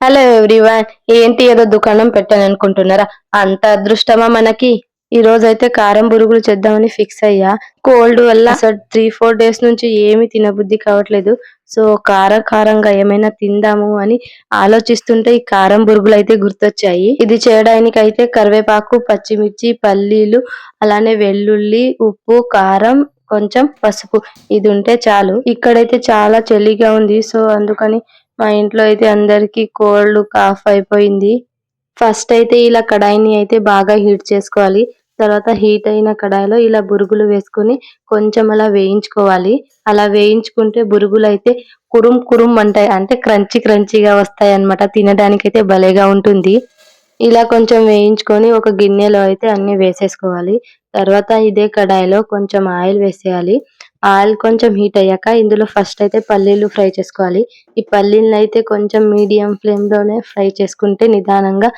Hello everyone ఏంటి ఏదో దుకాణం పెట్టాను అనుకుంటున్నారా అంత అదృష్టమా మనకి? ఈ రోజు అయితే కారం బురుగులు చేద్దామని ఫిక్స్ అయ్యా. కోల్డ్ వల్ల అసలు త్రీ ఫోర్ డేస్ నుంచి ఏమి తినబుద్ధి కావట్లేదు. సో కారం కారంగా ఏమైనా తిందాము అని ఆలోచిస్తుంటే ఈ కారం బురుగులు అయితే గుర్తొచ్చాయి. ఇది చేయడానికి అయితే కరివేపాకు పచ్చిమిర్చి పల్లీలు అలానే వెల్లుల్లి ఉప్పు కారం కొంచెం పసుపు. ఇది ఉంటే చాలు. ఇక్కడైతే చాలా చలిగా ఉంది. సో అందుకని మా ఇంట్లో అయితే అందరికీ కోల్డ్ కాఫ్ అయిపోయింది. ఫస్ట్ అయితే ఇలా కడాయిని అయితే బాగా హీట్ చేసుకోవాలి. తర్వాత హీట్ అయిన కడాయిలో ఇలా బురుగులు వేసుకొని కొంచెం అలా వేయించుకోవాలి. అలా వేయించుకుంటే బురుగులు అయితే కురుం కురుం అంటాయి. అంటే క్రంచి క్రంచిగా వస్తాయి అన్నమాట. తినడానికి అయితే భలేగా ఉంటుంది. ఇలా కొంచెం వేయించుకొని ఒక గిన్నెలో అయితే అన్ని వేసేసుకోవాలి. తర్వాత ఇదే కడాయిలో కొంచెం ఆయిల్ వేసేయాలి. ఆయిల్ కొంచెం హీట్ అయ్యాక ఇందులో ఫస్ట్ అయితే పల్లీలు ఫ్రై చేసుకోవాలి. ఈ పల్లీలను అయితే కొంచెం మీడియం ఫ్లేమ్లోనే ఫ్రై చేసుకుంటే నిదానంగా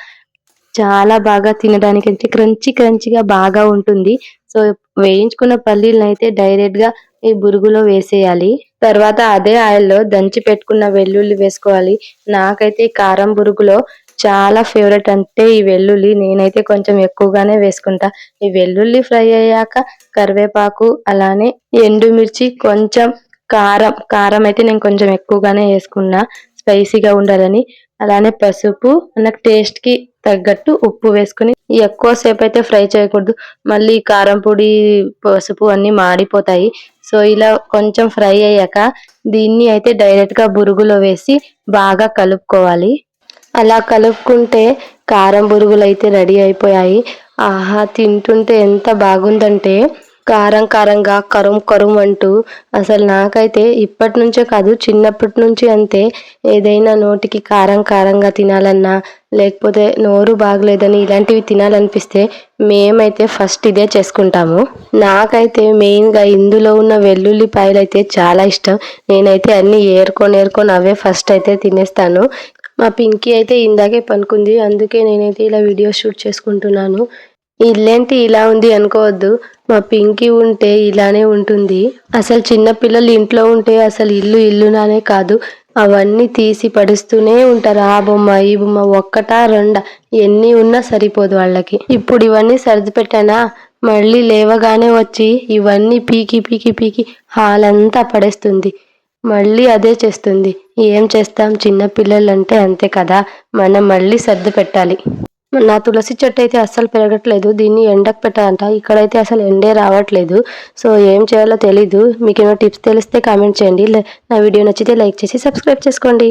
చాలా బాగా తినడానికి అయితే క్రంచి క్రంచిగా బాగా ఉంటుంది. సో వేయించుకున్న పల్లీలను అయితే డైరెక్ట్గా ఈ బురుగులో వేసేయాలి. తర్వాత అదే ఆయిల్లో దంచి పెట్టుకున్న వెల్లుల్లి వేసుకోవాలి. నాకైతే కారం బురుగులో చాలా ఫేవరెట్ అంటే ఈ వెల్లుల్లి. నేనైతే కొంచెం ఎక్కువగానే వేసుకుంటా. ఈ వెల్లుల్లి ఫ్రై అయ్యాక కరివేపాకు అలానే ఎండుమిర్చి కొంచెం కారం. కారం అయితే నేను కొంచెం ఎక్కువగానే వేసుకున్నా. స్పైసీగా ఉండాలని. అలానే పసుపు మనకు టేస్ట్కి తగ్గట్టు ఉప్పు వేసుకుని ఎక్కువసేపు అయితే ఫ్రై చేయకూడదు. మళ్ళీ కారం పొడి పసుపు అన్ని మాడిపోతాయి. సో ఇలా కొంచెం ఫ్రై అయ్యాక దీన్ని అయితే డైరెక్ట్గా బురుగులో వేసి బాగా కలుపుకోవాలి. అలా కలుపుకుంటే కారం బురుగులు అయితే రెడీ అయిపోయాయి. ఆహా తింటుంటే ఎంత బాగుందంటే కారం కారంగా కరుం కరుం అంటూ. అసలు నాకైతే ఇప్పటి నుంచే కాదు చిన్నప్పటి నుంచి అంతే. ఏదైనా నోటికి కారం కారంగా తినాలన్నా లేకపోతే నోరు బాగలేదని ఇలాంటివి తినాలనిపిస్తే మేమైతే ఫస్ట్ ఇదే చేసుకుంటాము. నాకైతే మెయిన్గా ఇందులో ఉన్న వెల్లుల్లిపాయలు అయితే చాలా ఇష్టం. నేనైతే అన్ని ఏరుకొని ఏరుకొని అవే ఫస్ట్ అయితే తినేస్తాను. మా పింకీ అయితే ఇందాకే పనుకుంది. అందుకే నేనైతే ఇలా వీడియో షూట్ చేసుకుంటున్నాను. ఇల్లేంటి ఇలా ఉంది అనుకోవద్దు. మా పింకీ ఉంటే ఇలానే ఉంటుంది. అసలు చిన్న పిల్లలు ఇంట్లో ఉంటే అసలు ఇల్లు ఇల్లునానే కాదు. అవన్నీ తీసి పడుస్తూనే ఉంటారు. ఆ బొమ్మ ఈ బొమ్మ ఒక్కటా రెండ? ఎన్ని ఉన్నా సరిపోదు వాళ్ళకి. ఇప్పుడు ఇవన్నీ సర్ది పెట్టానా మళ్ళీ లేవగానే వచ్చి ఇవన్నీ పీకి పీకి పీకి హాల్ అంతా పడేస్తుంది. మళ్ళీ అదే చేస్తుంది. ఏం చేస్తాం? చిన్న పిల్లలంటే అంతే కదా. మనం మళ్ళీ సర్దు పెట్టాలి. నా తులసి చెట్టు అయితే అస్సలు పెరగట్లేదు. దీన్ని ఎండకు పెట్టాలంట. ఇక్కడైతే అసలు ఎండే రావట్లేదు. సో ఏం చేయాలో తెలీదు. మీకు ఏమైనా టిప్స్ తెలిస్తే కామెంట్ చేయండి. నా వీడియో నచ్చితే లైక్ చేసి సబ్స్క్రైబ్ చేసుకోండి.